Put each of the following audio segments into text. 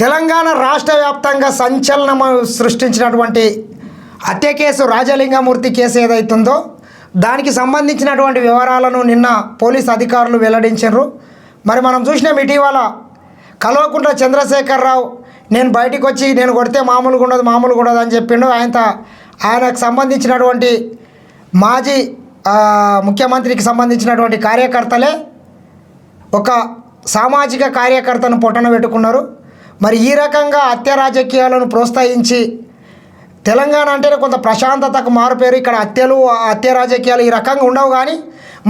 తెలంగాణ రాష్ట్ర వ్యాప్తంగా సంచలనం సృష్టించినటువంటి హత్య కేసు రాజలింగమూర్తి కేసు ఏదైతుందో దానికి సంబంధించినటువంటి వివరాలను నిన్న పోలీస్ అధికారులు వెల్లడించారు మరి మనం చూసినాం ఇటీవల కల్వకుంట్ల చంద్రశేఖరరావు నేను బయటికి వచ్చి నేను కొడితే మామూలుగా ఉండదు మామూలుగా ఉండదు అని చెప్పిండు. ఆయన ఆయనకు సంబంధించినటువంటి మాజీ ముఖ్యమంత్రికి సంబంధించినటువంటి కార్యకర్తలే ఒక సామాజిక కార్యకర్తను పొట్టన పెట్టుకున్నారు. మరి ఈ రకంగా హత్య రాజకీయాలను ప్రోత్సహించి తెలంగాణ అంటేనే కొంత ప్రశాంతతకు మారుపేరు. ఇక్కడ హత్యలు హత్య రాజకీయాలు ఈ రకంగా ఉండవు కానీ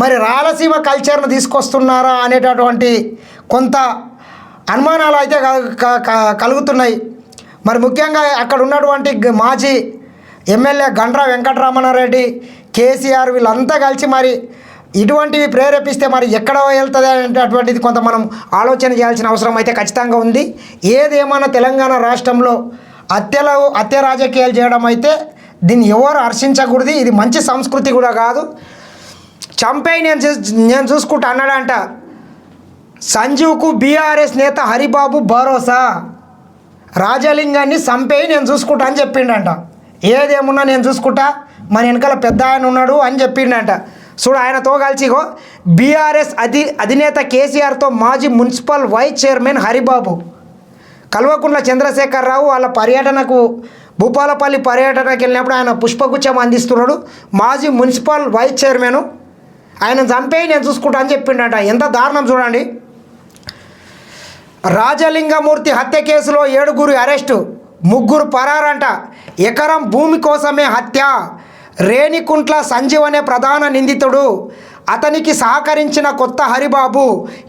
మరి రాయలసీమ కల్చర్ను తీసుకొస్తున్నారా అనేటటువంటి కొంత అనుమానాలు అయితే కలుగుతున్నాయి. మరి ముఖ్యంగా అక్కడ ఉన్నటువంటి మాజీ ఎమ్మెల్యే గండ్ర వెంకటరమణారెడ్డి కేసీఆర్ వీళ్ళంతా కలిసి మరి ఇటువంటివి ప్రేరేపిస్తే మరి ఎక్కడ వెళ్తుంది అనేటటువంటిది కొంత మనం ఆలోచన చేయాల్సిన అవసరం అయితే ఖచ్చితంగా ఉంది. ఏదేమన్నా తెలంగాణ రాష్ట్రంలో హత్యలో హత్య రాజకీయాలు చేయడం అయితే దీన్ని ఎవరు హర్షించకూడదు. ఇది మంచి సంస్కృతి కూడా కాదు. చంపై నేను చూ- నేను చూసుకుంటా అన్నాడంట సంజీవ్కు బీఆర్ఎస్ నేత హరిబాబు భరోసా. రాజలింగాన్ని చంపేయి నేను చూసుకుంటా అని చెప్పిండంట. ఏదేమున్నా నేను చూసుకుంటా. మన వెనకాల పెద్ద ఆయన ఉన్నాడు అని చెప్పిండంట. చూడు ఆయనతో కలిసిగో బీఆర్ఎస్ అధి అధినేత కేసీఆర్తో మాజీ municipal vice chairman Haribabu Kalvakuntla Chandrasekhar Rao వాళ్ళ పర్యటనకు భూపాలపల్లి పర్యటనకు వెళ్ళినప్పుడు ఆయన పుష్పగుచ్చం అందిస్తున్నాడు. మాజీ మున్సిపల్ వైస్ చైర్మన్ ఆయన చంపేయి నేను చూసుకుంటా అని చెప్పిండట. ఎంత దారుణం చూడండి. రాజలింగమూర్తి హత్య కేసులో ఏడుగురు అరెస్టు ముగ్గురు పరారంట. ఎకరం భూమి కోసమే హత్య. రేణికుంట్ల సంజీవ్ అనే ప్రధాన నిందితుడు. అతనికి సహకరించిన కొత్త హరిబాబు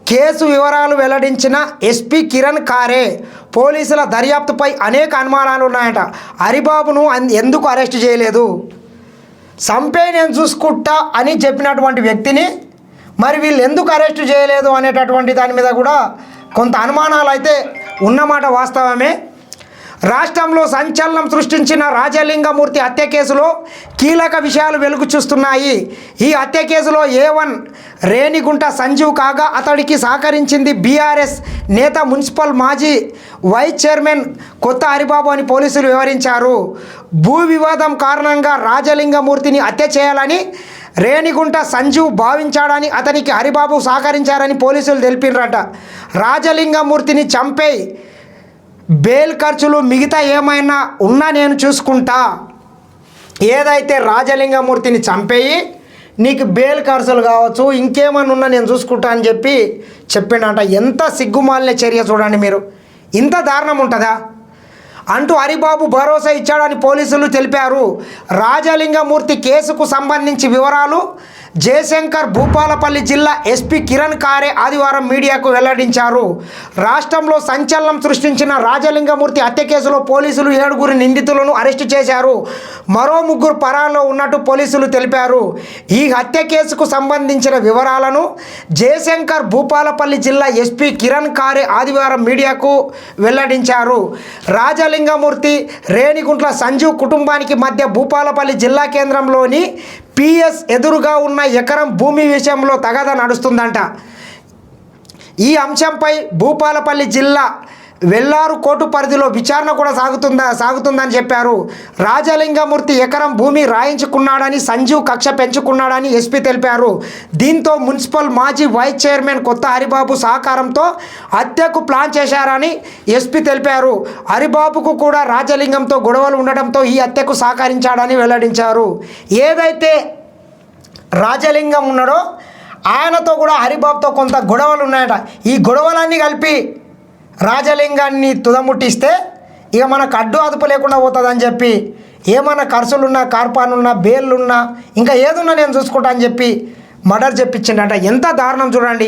కేసు వివరాలు వెల్లడించిన ఎస్పీ కిరణ్ కారే పోలీసుల దర్యాప్తుపై అనేక అనుమానాలు ఉన్నాయట. హరిబాబును ఎందుకు అరెస్ట్ చేయలేదు? సంపే నేను చూసుకుంటా అని చెప్పినటువంటి వ్యక్తిని మరి వీళ్ళు ఎందుకు అరెస్ట్ చేయలేదు అనేటటువంటి దాని మీద కూడా కొంత అనుమానాలు అయితే ఉన్నమాట వాస్తవమే. రాష్ట్రంలో సంచలనం సృష్టించిన రాజలింగమూర్తి హత్య కేసులో కీలక విషయాలు వెలుగు చూస్తున్నాయి. ఈ హత్య కేసులో ఏ వన్ రేణిగుంట సంజీవ్ కాగా అతడికి సహకరించింది బీఆర్ఎస్ నేత మున్సిపల్ మాజీ వైస్ చైర్మన్ కొత్త హరిబాబు అని పోలీసులు వివరించారు. భూ వివాదం కారణంగా రాజలింగమూర్తిని హత్య చేయాలని రేణిగుంట సంజీవ్ భావించాడని అతనికి హరిబాబు సహకరించారని పోలీసులు తెలిపినరట. రాజలింగమూర్తిని చంపే బెయిల్ ఖర్చులు మిగతా ఏమైనా ఉన్నా నేను చూసుకుంటా. ఏదైతే రాజలింగమూర్తిని చంపేయి నీకు బెయిల్ ఖర్చులు కావచ్చు ఇంకేమైనా ఉన్నా నేను చూసుకుంటా అని చెప్పి చెప్పిండంట ఎంత సిగ్గుమాలిన చర్య చూడండి మీరు. ఇంత దారుణం ఉంటుందా? అంటూ హరిబాబు భరోసా ఇచ్చాడని పోలీసులు తెలిపారు. రాజలింగమూర్తి కేసుకు సంబంధించి వివరాలు జయశంకర్ భూపాలపల్లి జిల్లా ఎస్పీ కిరణ్ కారే ఆదివారం మీడియాకు వెల్లడించారు. రాష్ట్రంలో సంచలనం సృష్టించిన రాజలింగమూర్తి హత్య కేసులో పోలీసులు ఏడుగురు నిందితులను అరెస్టు చేశారు. మరో ముగ్గురు పరాల్లో ఉన్నట్టు పోలీసులు తెలిపారు. ఈ హత్య కేసుకు సంబంధించిన వివరాలను జయశంకర్ భూపాలపల్లి జిల్లా ఎస్పీ కిరణ్ కారే ఆదివారం మీడియాకు వెల్లడించారు. రాజలింగమూర్తి రేణిగుంట్ల సంజీవ్ కుటుంబానికి మధ్య భూపాలపల్లి జిల్లా కేంద్రంలోని పిఎస్ ఎదురుగా ఉన్న ఎకరం భూమి విషయంలో తగద నడుస్తుందంట. ఈ అంశంపై భూపాలపల్లి జిల్లా వెల్లారు కోర్టు పరిధిలో విచారణ కూడా సాగుతుందా సాగుతుందని చెప్పారు. రాజలింగమూర్తి ఎకరం భూమి రాయించుకున్నాడని సంజీవ్ కక్ష పెంచుకున్నాడని ఎస్పీ తెలిపారు. దీంతో మున్సిపల్ మాజీ వైస్ చైర్మన్ కొత్త హరిబాబు సహకారంతో హత్యకు ప్లాన్ చేశారని ఎస్పీ తెలిపారు. హరిబాబుకు కూడా రాజలింగంతో గొడవలు ఉండడంతో ఈ హత్యకు సహకరించాడని వెల్లడించారు. ఏదైతే రాజలింగం ఉన్నాడో ఆయనతో కూడా హరిబాబుతో కొంత గొడవలు ఉన్నాయట. ఈ గొడవలన్నీ కలిపి రాజలింగాన్ని తుదముట్టిస్తే ఇక మనకు అడ్డు అదుపు లేకుండా పోతుందని చెప్పి ఏమైనా ఖర్చులున్నా కార్పానున్నా బేళ్ళున్నా ఇంకా ఏదున్నా నేను చూసుకుంటా అని చెప్పి మర్డర్ చెప్పించిండట. ఎంత దారుణం చూడండి.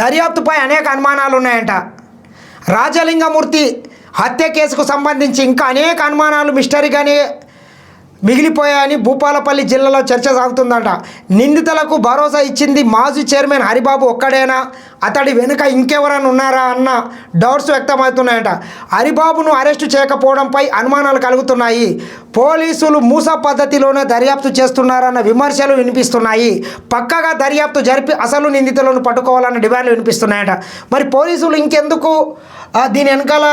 దర్యాప్తుపై అనేక అనుమానాలు ఉన్నాయంట రాజలింగమూర్తి హత్య కేసుకు సంబంధించి ఇంకా అనేక అనుమానాలు మిస్టరీగానే మిగిలిపోయాయని భూపాలపల్లి జిల్లాలో చర్చ సాగుతుందంట. నిందితులకు భరోసా ఇచ్చింది మాజీ చైర్మన్ హరిబాబు ఒక్కడేనా? అతడి వెనుక ఇంకెవరైనా ఉన్నారా అన్న డౌట్స్ వ్యక్తమవుతున్నాయట. హరిబాబును అరెస్టు చేయకపోవడంపై అనుమానాలు కలుగుతున్నాయి. పోలీసులు మూస పద్ధతిలోనే దర్యాప్తు చేస్తున్నారన్న విమర్శలు వినిపిస్తున్నాయి. పక్కగా దర్యాప్తు జరిపి అసలు నిందితులను పట్టుకోవాలన్న డిమాండ్లు వినిపిస్తున్నాయట. మరి పోలీసులు ఇంకెందుకు దీని వెనకాల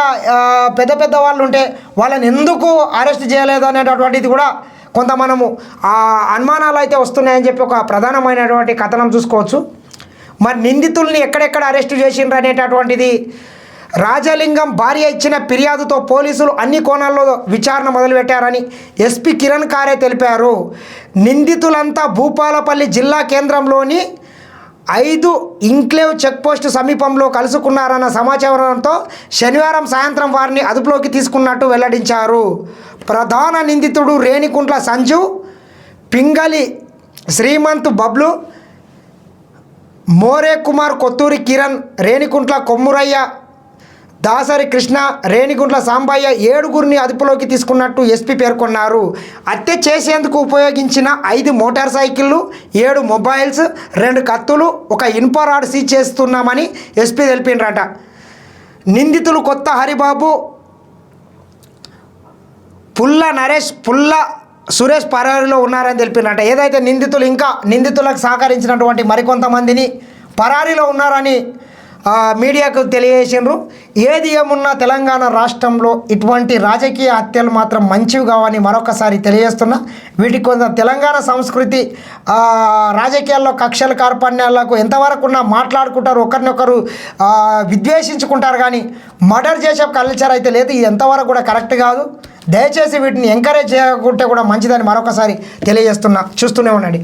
పెద్ద పెద్ద వాళ్ళు ఉంటే వాళ్ళని ఎందుకు అరెస్ట్ చేయలేదు అనేటటువంటిది కూడా కొంత మనము ఆ అనుమానాలు అయితే వస్తున్నాయని చెప్పి ఒక ప్రధానమైనటువంటి కథనం చూసుకోవచ్చు. మరి నిందితుల్ని ఎక్కడెక్కడ అరెస్టు చేసిండ్రు అనేటటువంటిది రాజలింగం భార్య ఇచ్చిన ఫిర్యాదుతో పోలీసులు అన్ని కోణాల్లో విచారణ మొదలుపెట్టారని ఎస్పీ కిరణ్ కారే తెలిపారు. నిందితులంతా భూపాలపల్లి జిల్లా కేంద్రంలోని ఐదు ఇంక్లేవ్ చెక్పోస్ట్ సమీపంలో కలుసుకున్నారన్న సమాచారంతో శనివారం సాయంత్రం వారిని అదుపులోకి తీసుకున్నట్టు వెల్లడించారు. ప్రధాన నిందితుడు రేణికుంట్ల సంజు పింగళి శ్రీమంత్ బబ్లు మోరే కుమార్ కొత్తూరి కిరణ్ రేణికుంట్ల కొమ్మురయ్య దాసరి కృష్ణ రేణిగుంట్ల సాంబయ్య ఏడుగురిని అదుపులోకి తీసుకున్నట్టు ఎస్పీ పేర్కొన్నారు. హత్య చేసేందుకు ఉపయోగించిన ఐదు మోటార్ సైకిళ్ళు ఏడు మొబైల్స్ రెండు కత్తులు ఒక ఇనుప సీజ్ చేస్తున్నామని ఎస్పీ తెలిపిండ్రట. నిందితులు కొత్త హరిబాబు పుల్ల నరేష్ పుల్ల సురేష్ పరారీలో ఉన్నారని తెలిపినట్ట ఏదైతే నిందితులు ఇంకా నిందితులకు సహకరించినటువంటి మరికొంతమందిని పరారీలో ఉన్నారని మీడియాకు తెలియజేసిండ్రు. ఏది ఏమున్నా తెలంగాణ రాష్ట్రంలో ఇటువంటి రాజకీయ హత్యలు మాత్రం మంచివి కావని మరొకసారి తెలియజేస్తున్నా. వీటి కొంత తెలంగాణ సంస్కృతి రాజకీయాల్లో కక్షల కార్పణ్యాలకు ఎంతవరకు ఉన్నా మాట్లాడుకుంటారు. ఒకరినొకరు విద్వేషించుకుంటారు కానీ మర్డర్ చేసే కల్చర్ అయితే లేదు. ఇది ఎంతవరకు కూడా కరెక్ట్ కాదు. దయచేసి వీటిని ఎంకరేజ్ చేయకుంటే కూడా మంచిదని మరొకసారి తెలియజేస్తున్నా. చూస్తూనే ఉండండి.